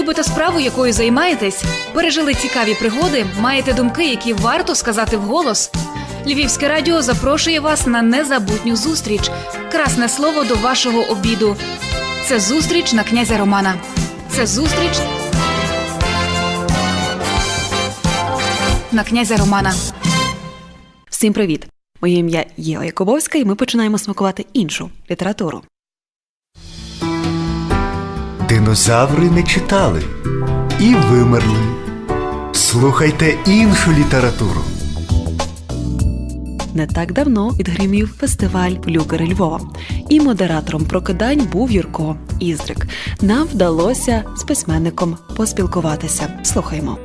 Любите справу, якою займаєтесь? Пережили цікаві пригоди, маєте думки, які варто сказати вголос? Львівське радіо запрошує вас на незабутню зустріч. Красне слово до вашого обіду. Це зустріч на князя Романа. Це зустріч на князя Романа. Всім привіт! Моє ім'я Єва Якубовська, і ми починаємо смакувати іншу літературу. Динозаври не читали і вимерли. Слухайте іншу літературу. Не так давно відгримів фестиваль Люкери Львова, і модератором прокидань був Юрко Іздрик. Нам вдалося з письменником поспілкуватися. Слухаймо.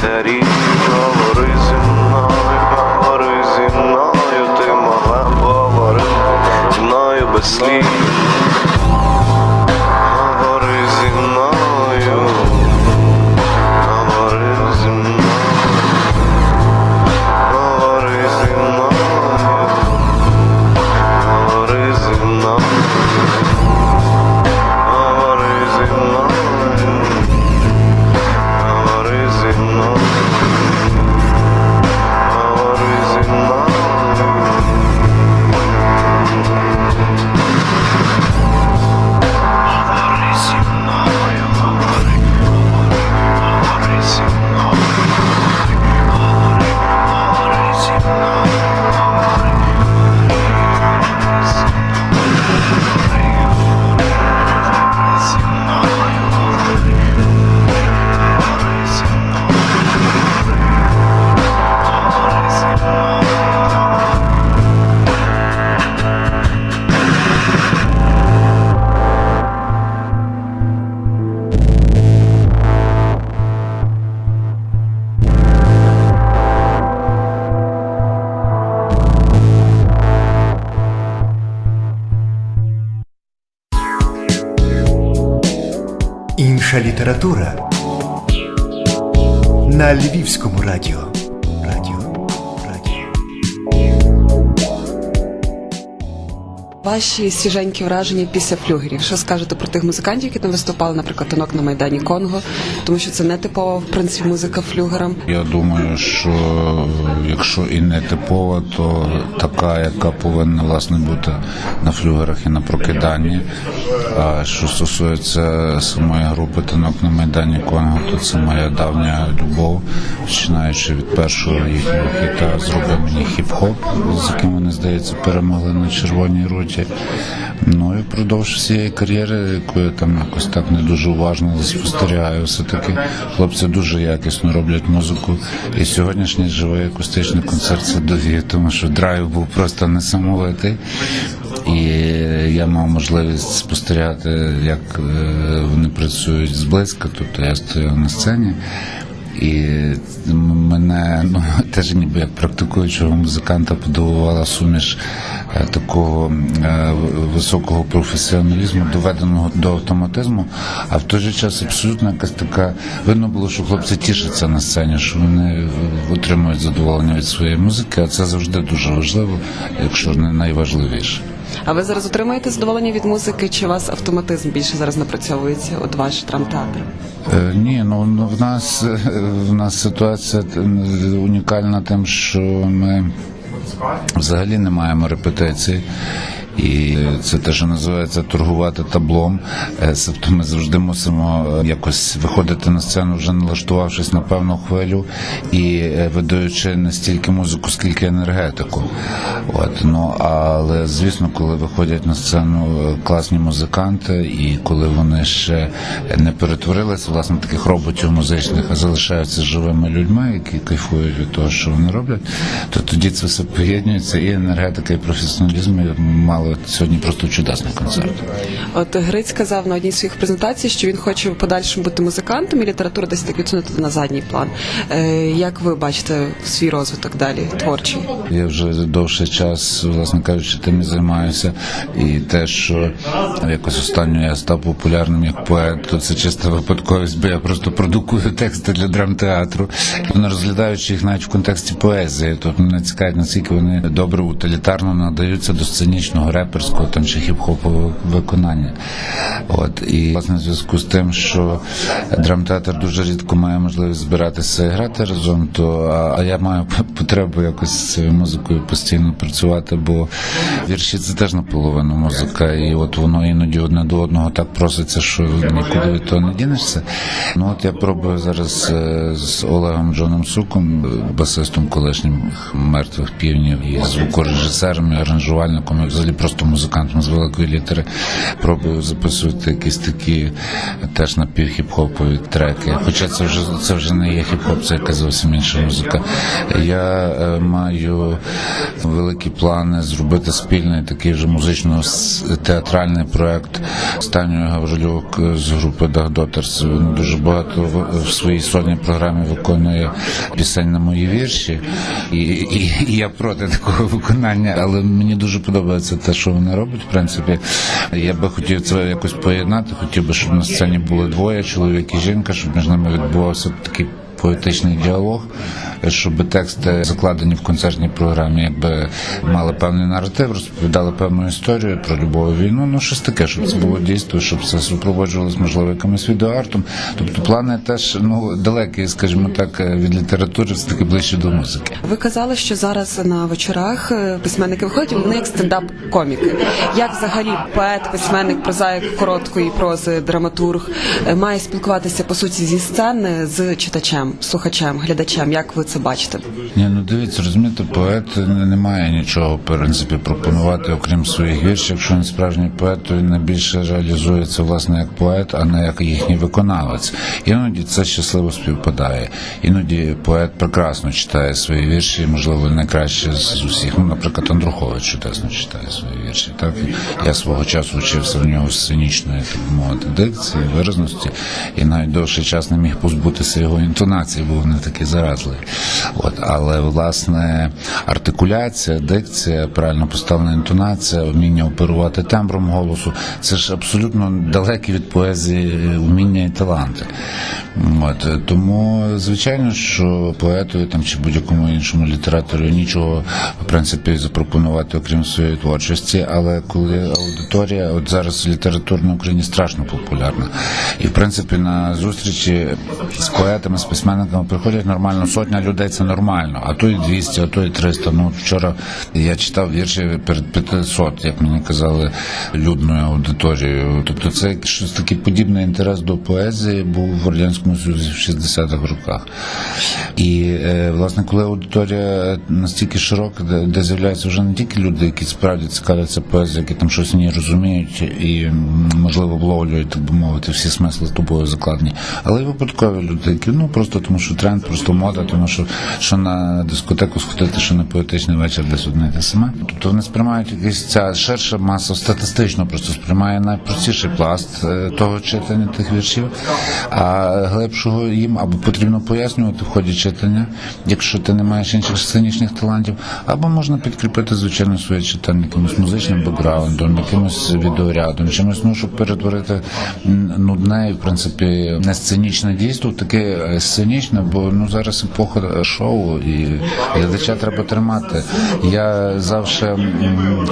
30 Інша література на Львівському радіо. Ваші свіженькі враження після флюгерів. Що скажете про тих музикантів, які там виступали, наприклад, танок на майдані Конго, тому що це не типова в принципі музика флюгерам. Я думаю, що якщо і не типова, то така, яка повинна власне бути на флюгерах і на прокиданні. А що стосується самої групи танок на майдані Конго, то це моя давня любов, починаючи від першого їхнього хіта «Зроби мені хіп-хоп, з яким вони здається перемогли на червоній руті. Ну і впродовж всієї кар'єри, яку я там якось так не дуже уважно спостерігаю, все таки хлопці дуже якісно роблять музику. І сьогоднішній живий акустичний концерт це довів, тому що драйв був просто несамовитий. І я мав можливість спостерігати, як вони працюють зблизька. Тобто я стояв на сцені. І мене ну теж ніби як практикуючого музиканта подивувала суміш е, такого е, високого професіоналізму, доведеного до автоматизму, а в той же час абсолютно якась така видно було, що хлопці тішаться на сцені, що вони отримують задоволення від своєї музики, а це завжди дуже важливо, якщо не найважливіше. А ви зараз отримуєте задоволення від музики, чи у вас автоматизм більше зараз напрацьовується? От ваш драмтеатр? Е, Ні, ну ну, в нас е, в нас ситуація унікальна тим, що ми взагалі не маємо репетицій. І це те, що називається торгувати таблом. Тобто ми завжди мусимо е, якось виходити на сцену, вже налаштувавшись на певну хвилю і е, видаючи не стільки музику, скільки енергетику. От ну але звісно, коли виходять на сцену е, класні музиканти, і коли вони ще не перетворилися власне таких роботів музичних, а залишаються живими людьми, які кайфують від того, що вони роблять, то тоді це все поєднується, і енергетика, і професіоналізм і мали сьогодні просто чудесний концерт. От Гриць сказав на одній з своїх презентацій, що він хоче в подальшому бути музикантом, і література десь так відсунути на задній план. Е, як ви бачите свій розвиток далі творчий? Я вже довший час, власне кажучи, тим і займаюся. І те, що якось останньо я став популярним як поет, то це чиста випадковість, бо я просто продукую тексти для драмтеатру, не розглядаючи їх навіть в контексті поезії. Тобто мене цікавить, наскільки вони добре утилітарно надаються до сценічного реперського там чи хіп-хопового виконання. От і власне в зв'язку з тим, що драмтеатр дуже рідко має можливість збиратися і грати разом, то а, я маю потребу якось з цією музикою постійно працювати, бо вірші це теж наполовину музика, і от воно іноді одне до одного так проситься, що нікуди від того не дінешся. Ну от я пробую зараз е, з Олегом Джоном Суком, басистом колишнім мертвих півнів, і звукорежисером, і аранжувальником, і взагалі просто музикантом з великої літери. Пробую записувати якісь такі теж напівхіп-хопові треки. Хоча це вже це вже не є хіп-хоп, це якась зовсім інша музика. Я е, маю великі плани зробити спільний такий вже музично-театральний проект з Танею Гаврилюк е, з групи Дагдотерс. Він дуже багато в, в своїй сольній програмі виконує пісень на мої вірші, і, і, і я проти такого виконання, але мені дуже подобається те, що вони роблять. В принципі, я би хотів це якось поєднати. Хотів би, щоб на сцені були двоє чоловік і жінка, щоб між ними відбувався такий поетичний діалог, щоб тексти закладені в концертній програмі, якби мали певний наратив, розповідали певну історію про любов війну. Ну щось таке, щоб це було дійство, щоб це супроводжувалось можливо якимось відеоартом. Тобто плани теж ну далекі, скажімо так, від літератури, все таки ближче до музики. Ви казали, що зараз на вечорах е, письменники виходять, вони як стендап-коміки. Як взагалі поет, письменник, прозаїк короткої прози, драматург е, має спілкуватися по суті зі сцени з читачем, слухачем, глядачем? Як ви це бачите? Ні, ну дивіться, розумієте, поет не, не має нічого в принципі пропонувати, окрім своїх віршів. Якщо він справжній поет, то він найбільше реалізується власне як поет, а не як їхній виконавець. Іноді це щасливо співпадає. Іноді поет прекрасно читає свої вірші, можливо, найкраще з усіх. Ну, наприклад, Андрухович чудесно читає свої вірші. Так я свого часу вчився в нього сценічної мовити дикції, виразності, і навіть довший час не міг позбутися його інтонації. Інтонації, бо вони такі заразливі. От, але власне артикуляція, дикція, правильно поставлена інтонація, вміння оперувати тембром голосу це ж абсолютно далекі від поезії вміння і таланти. От тому, звичайно, що поетові там чи будь-якому іншому літератору нічого в принципі запропонувати, окрім своєї творчості. Але коли аудиторія, от зараз література на Україні страшно популярна, і в принципі на зустрічі з поетами, з письменниками приходять нормально сотня людей. Це нормально, а то і 200, а то і 300. Ну вчора я читав вірші перед 500, як мені казали, людною аудиторією. Тобто, це щось такий подібний інтерес до поезії був в радянському Союзі в 60-х роках. І е, власне, коли аудиторія настільки широка, де, з'являються вже не тільки люди, які справді цікавляться поезією, які там щось ній розуміють і можливо вловлюють, так би мовити, всі смисли тобою закладені, але й випадкові люди, які ну просто тому, що тренд, просто мода, тому що що на дискотеку сходити, що на поетичний вечір десь одне те саме. Тобто вони сприймають якась ця ширша маса статистично, просто сприймає найпростіший пласт е, того читання тих віршів, а глибшого їм або потрібно пояснювати в ході читання, якщо ти не маєш інших сценічних талантів, або можна підкріпити звичайно своє читання якимось музичним бекграундом, якимось відеорядом, чимось, ну щоб перетворити нудне і в принципі не сценічне дійство, таке е, сценічне, бо ну зараз епоха шоу і глядача треба тримати. Я завжди,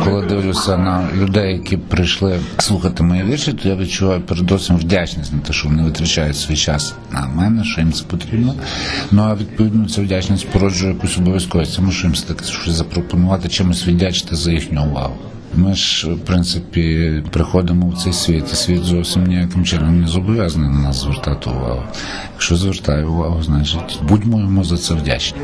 коли дивлюся на людей, які прийшли слухати мої вірші, то я відчуваю передусім вдячність на те, що вони витрачають свій час на мене, що їм це потрібно. Ну а відповідно ця вдячність породжує якусь обов'язковість. Тому що їм все таки щось запропонувати, чимось віддячити за їхню увагу. Ми ж, в принципі, приходимо в цей світ, і світ зовсім ніяким чином не зобов'язаний на нас звертати увагу. Якщо звертає увагу, значить будьмо йому за це вдячні.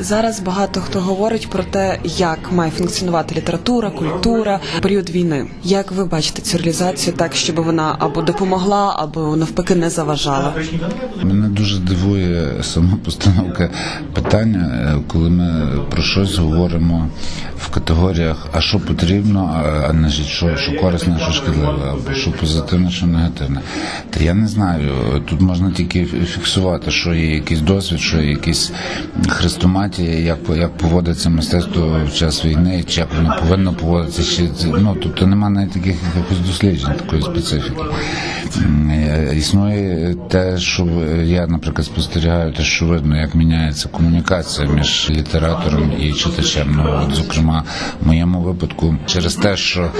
Зараз багато хто говорить про те, як має функціонувати література, культура період війни. Як ви бачите цю реалізацію так, щоб вона або допомогла, або навпаки не заважала? Мене дуже дивує сама постановка питання, е, коли ми про щось говоримо в категоріях, а що потрібно, а- а не що, що корисне, що шкідливе, або що позитивне, що негативне. Та я не знаю. Тут можна тільки фіксувати, що є якийсь досвід, що є якісь хрестоматії, як, як поводиться мистецтво в час війни, чи як воно повинно поводитися, чи ну тобто немає навіть таких якихось досліджень, такої специфіки. Е, Існує те, що я, наприклад, спостерігаю, те, що видно, як міняється комунікація між літератором і читачем. Ну, от, зокрема, в моєму випадку, через те, що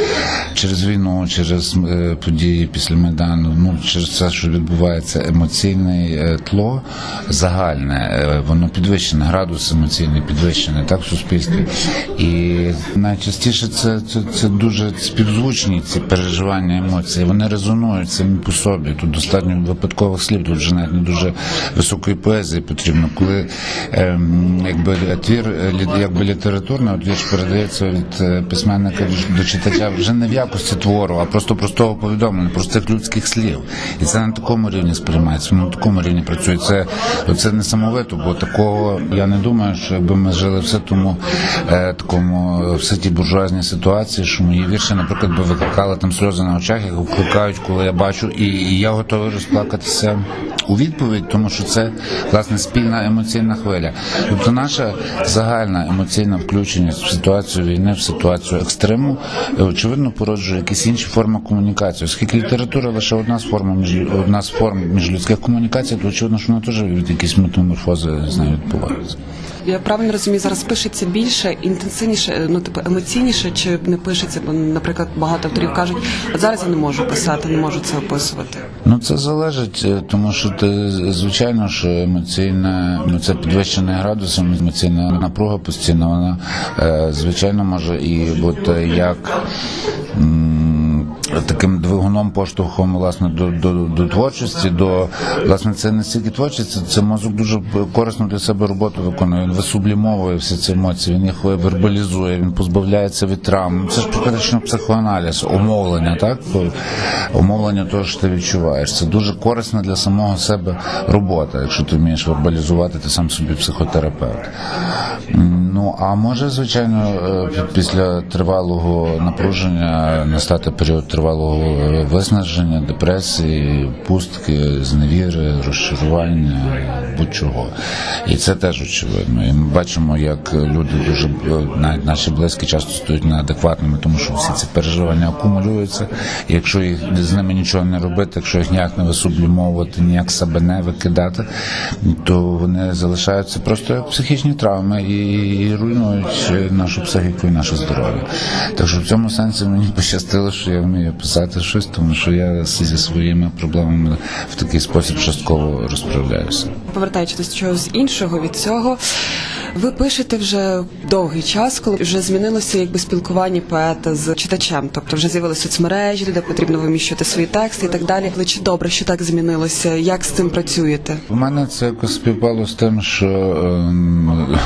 через війну, через е, події після Майдану, ну через все, що відбувається, емоційне е, тло загальне, е, воно підвищене, градус емоційний підвищений, так, в суспільстві. І найчастіше це, це, це дуже співзвучні ці переживання емоцій. Вони резонують самі по собі. Тут достатньо випадкових слів, тут вже навіть не дуже високої поезії потрібно. Коли ем, якби твір, якби літературний, от вірш передається від письменника до читача вже не в якості твору, а просто простого повідомлення, простих людських слів. І це на такому рівні сприймається, на такому рівні працює. Це, це самовито, бо такого я не думаю, що якби ми жили в тому е, такому е, в ситі буржуазній ситуації, що мої вірші, наприклад, би викликали там сльози на очах, як викликають, коли я бачу, і, і я готовий розплакатися у відповідь, тому що це власне спільна емоційна хвиля. Тобто наша загальна емоційна включеність в ситуацію війни, в ситуацію екстриму, е, очевидно, породжує якісь інші форми комунікації. Оскільки література лише одна з форм між одна з форм міжлюдських комунікацій, то очевидно, що вона теж від якісь метаморфози з нею відбувається. Я правильно розумію, зараз пишеться більше, інтенсивніше, ну типу емоційніше, чи не пишеться? Бо, наприклад, багато авторів кажуть, от зараз я не можу писати, не можу це описувати. Ну це залежить, е, тому що ти звичайно, що емоційне, ну це підвищений градус, емоційна напруга постійно, вона е, звичайно може і бути як. Таким двигуном поштовхом власне до, до, до творчості, до власне це не стільки творчість, це, це мозок дуже корисно для себе роботу виконує. Він висублімовує всі ці емоції, він їх вербалізує, він позбавляється від травм. Це ж практично психоаналіз, умовлення, так умовлення того, що ти відчуваєш. Це дуже корисна для самого себе робота, якщо ти вмієш вербалізувати, ти сам собі психотерапевт. Ну а може, звичайно, е, після тривалого напруження настати період тривалого тривалого виснаження, депресії, пустки, зневіри, розчарування, будь-чого. І це теж очевидно. І ми бачимо, як люди дуже навіть наші близькі часто стають неадекватними, тому що всі ці переживання акумулюються. І якщо їх з ними нічого не робити, якщо їх ніяк не висублімовувати, ніяк себе не викидати, то вони залишаються просто як психічні травми і руйнують нашу психіку і наше здоров'я. Так що в цьому сенсі мені пощастило, що я вмію писати щось, тому що я зі своїми проблемами в такий спосіб частково розправляюся. Повертаючись до чогось іншого від цього, ви пишете вже довгий час, коли вже змінилося якби спілкування поета з читачем, тобто вже з'явилися соцмережі, де потрібно виміщувати свої тексти і так далі. Але чи добре, що так змінилося? Як з цим працюєте? У мене це якось співпало з тим, що ем,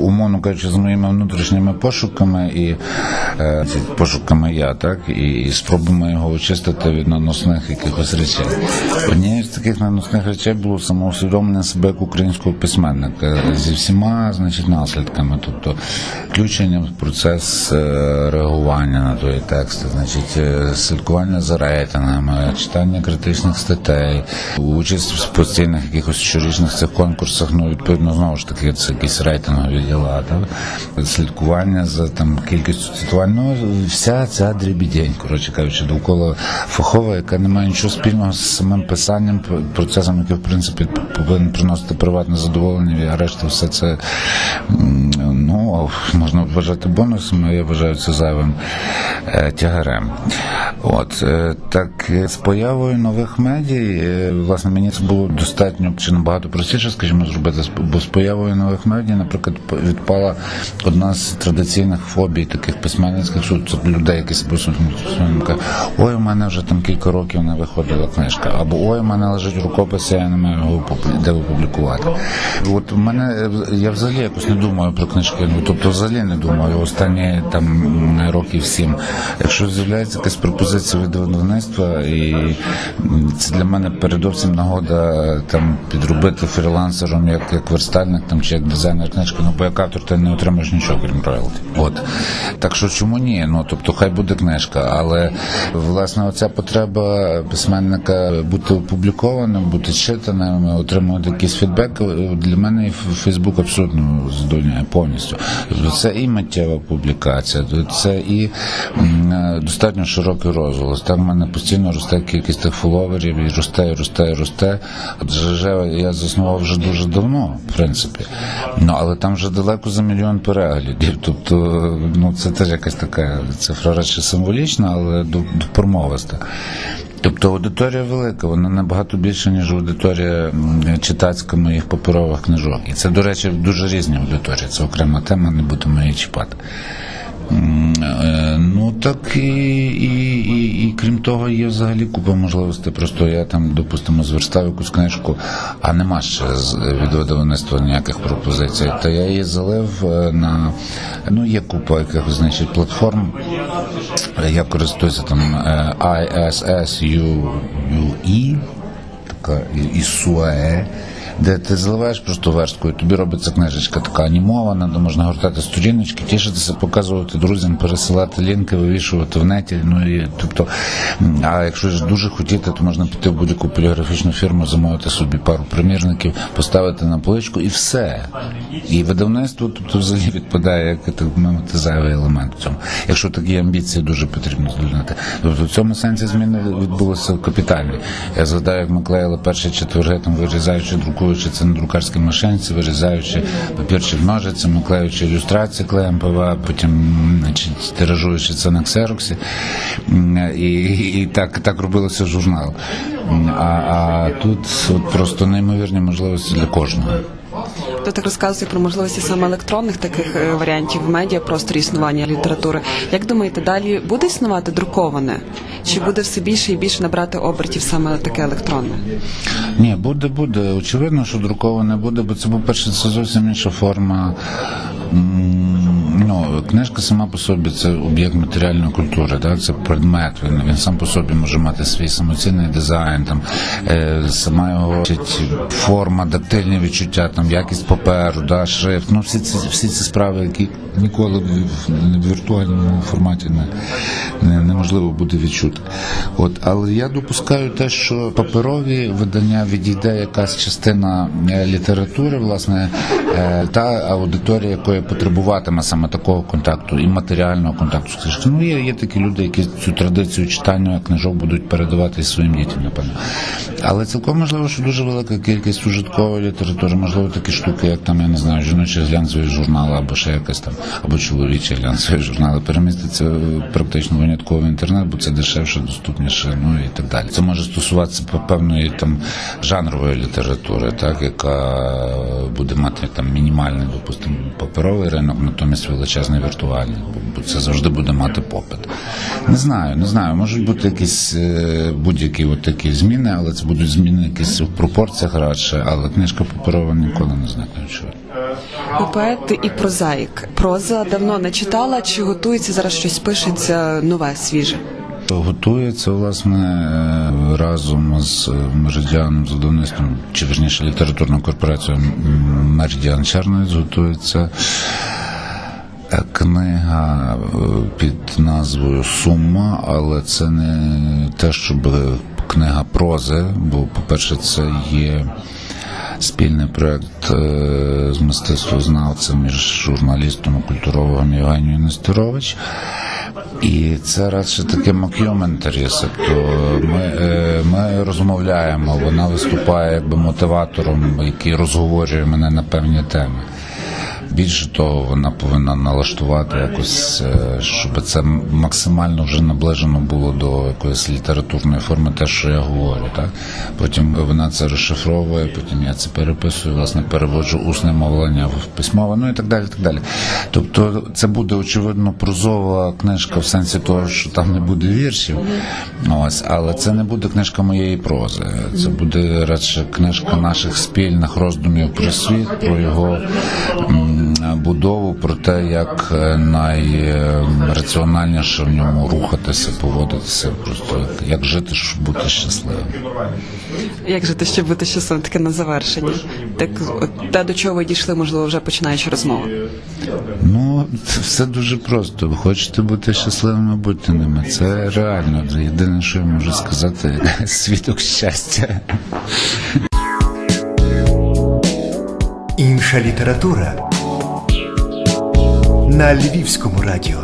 умовно кажучи, з моїми внутрішніми пошуками і е, пошуками я, так і, і спробами його очистити від наносних якихось речей. Однією з таких наносних речей було самоусвідомлення себе як українського письменника зі всіма, значить, наслідками, тобто включення в процес е, реагування на той текст, значить, е, слідкування за рейтингами, читання критичних статей, участь в постійних якихось щорічних цих конкурсах, ну відповідно знову ж таки це якісь рейтингові діла, так? слідкування за там кількістю цитувань. Ну вся ця дрібідень, коротше кажучи, довкола фахова, яка не має нічого спільного з самим писанням, процесом, який в принципі повинен приносити приватне задоволення, а решта все це ну можна вважати бонусом, але я вважаю це зайвим е, тягарем. От е, так е, з появою нових медій, власне, мені це було достатньо чи набагато простіше, скажімо, зробити, бо з появою нових медій, наприклад, відпала одна з традиційних фобій таких письменницьких, це людей, які себе ой, у мене вже там кілька років не виходила книжка, або ой, у мене лежить рукопис, я не маю його де опублікувати. От у мене я взагалі якось не думаю про книжки. Ну тобто, взагалі не думаю. Останні там років сім. Якщо з'являється якась пропозиція від видавництва, і це для мене передовсім нагода там підробити фрілансером як, як верстальник там чи як дизайнер книжки. Ну бо як автор ти не отримаєш нічого крім роялті. От так що чому ні? Ну тобто, хай буде книжка, але власне оця потреба письменника бути опублікованим, бути читаним, отримувати якийсь фідбек для мене і Фейсбук абсолютно задовольняє повністю. Це і миттєва публікація, це і е, достатньо широкий розголос. Там в мене постійно росте кількість тих фоловерів і росте, і росте, і росте. ЖЖ я заснував вже дуже давно, в принципі. Ну але там вже далеко за мільйон переглядів. Тобто, ну це теж якась така цифра речі символічна, але до- допромовиста. Тобто аудиторія велика, вона набагато більша, ніж аудиторія читацька моїх паперових книжок. І це, до речі, дуже різні аудиторії. Це окрема тема, не будемо її чіпати. Е, Ну так і, і, і, і крім того, є взагалі купа можливостей. Просто я там, допустимо, зверстав якусь книжку, а нема ще від видавництва ніяких пропозицій. Та я її залив е, на ну є купа якихось значить платформ. Я користуюся там е, ISSUE, така і- ІСУАЕ, де ти заливаєш просто версткою, тобі робиться книжечка така анімована, де можна гортати сторіночки, тішитися, показувати друзям, пересилати лінки, вивішувати в неті. Ну і тобто, а якщо ж дуже хотіти, то можна піти в будь-яку поліграфічну фірму, замовити собі пару примірників, поставити на поличку і все. І видавництво, тобто взагалі відпадає як так мовити зайвий елемент в цьому. Якщо такі амбіції дуже потрібно здолати. Тобто в цьому сенсі зміни відбулися капітальні. Я згадаю, як ми клеїли перші четверги, там вирізаючи, друкуючи це на друкарській машинці, вирізаючи папірчик ножицями, клеючи ілюстрації клеєм ПВА, потім значить, тиражуючи це на ксероксі. І, і, так, так робилося журнал. А, а тут от просто неймовірні можливості для кожного. Ви так розказує про можливості саме електронних таких е, варіантів в медіа просторі існування літератури. Як думаєте, далі буде існувати друковане? Чи буде все більше і більше набрати обертів саме таке електронне? Ні, буде, буде. Очевидно, що друковане буде, бо це, по-перше, це зовсім інша форма. Ну, книжка сама по собі це об'єкт матеріальної культури, да? це предмет. Він, він сам по собі може мати свій самоцінний дизайн, там, е, сама його форма, дактильні відчуття, там, якість паперу, да, шрифт. Ну, всі ці, всі ці справи, які ніколи в, в віртуальному форматі не, не, неможливо буде відчути. От, але я допускаю те, що паперові видання відійде якась частина е, літератури, власне, е, та аудиторія, якої потребуватиме саме такого контакту і матеріального контакту з книжкою. Ну, є, є такі люди, які цю традицію читання книжок будуть передавати своїм дітям, напевно. Але цілком можливо, що дуже велика кількість ужиткової літератури, можливо, такі штуки, як там, я не знаю, жіночі глянцеві журнали або ще якась там, або чоловічі глянцеві журнали, переміститься практично винятково в інтернет, бо це дешевше, доступніше, ну і так далі. Це може стосуватися певної там жанрової літератури, так яка буде мати там мінімальний, допустимо, паперовий ринок, натомість величезний віртуальний, бо- бо це завжди буде мати попит. Не знаю, не знаю. Можуть бути якісь е, будь-які от такі зміни, але це будуть зміни якісь в пропорціях радше, але книжка паперова ніколи не зникне. Ви поет і прозаїк. Проза давно не читала, чи готується зараз щось пишеться нове, свіже? Готується власне е, разом з е, меридіаном з видавництвом, чи верніше літературною корпорацією Меридіан Черновець готується книга е, під назвою Сума, але це не те, щоб книга прози, бо, по-перше, це є. Спільний проект е, з мистецтвознавцем між журналістом і культурологом Євгенією Нестерович. І це радше таке мокюментарі, тобто ми, е, ми розмовляємо, вона виступає якби мотиватором, який розговорює мене на певні теми. Більше того, вона повинна налаштувати якось, е, щоб це максимально вже наближено було до якоїсь літературної форми, те, що я говорю. Так? Потім вона це розшифровує, потім я це переписую, власне, переводжу усне мовлення в письмове, ну і так далі. так далі. Тобто це буде очевидно прозова книжка в сенсі того, що там не буде віршів. Ось, але це не буде книжка моєї прози. Це буде радше книжка наших спільних роздумів про світ, про його будову, про те, як е, найраціональніше в ньому рухатися, поводитися, просто як, жити, щоб бути щасливим. Як жити, щоб бути щасливим, таке на завершення? Так, от, те, до чого ви дійшли, можливо, вже починаючи розмову. Ну, це все дуже просто. Ви хочете бути щасливими, будьте ними. Це реально. Це єдине, що я можу сказати, свідок щастя. Інша література на Львівському радіо.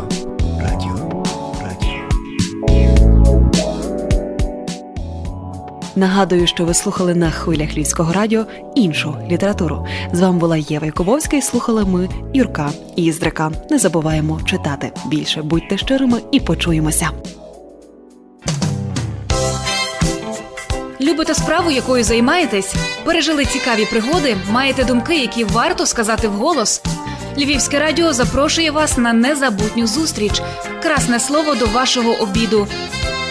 Радіо. Радіо. Нагадую, що ви слухали на хвилях Львівського радіо іншу літературу. З вами була Єва Якубовська і слухали ми Юрка Іздрика. Не забуваємо читати більше. Будьте щирими і почуємося. Любите справу, якою займаєтесь? Пережили цікаві пригоди? Маєте думки, які варто сказати вголос? Львівське радіо запрошує вас на незабутню зустріч. Красне слово до вашого обіду.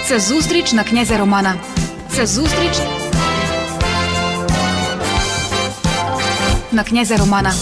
Це зустріч на князя Романа. Це зустріч на князя Романа.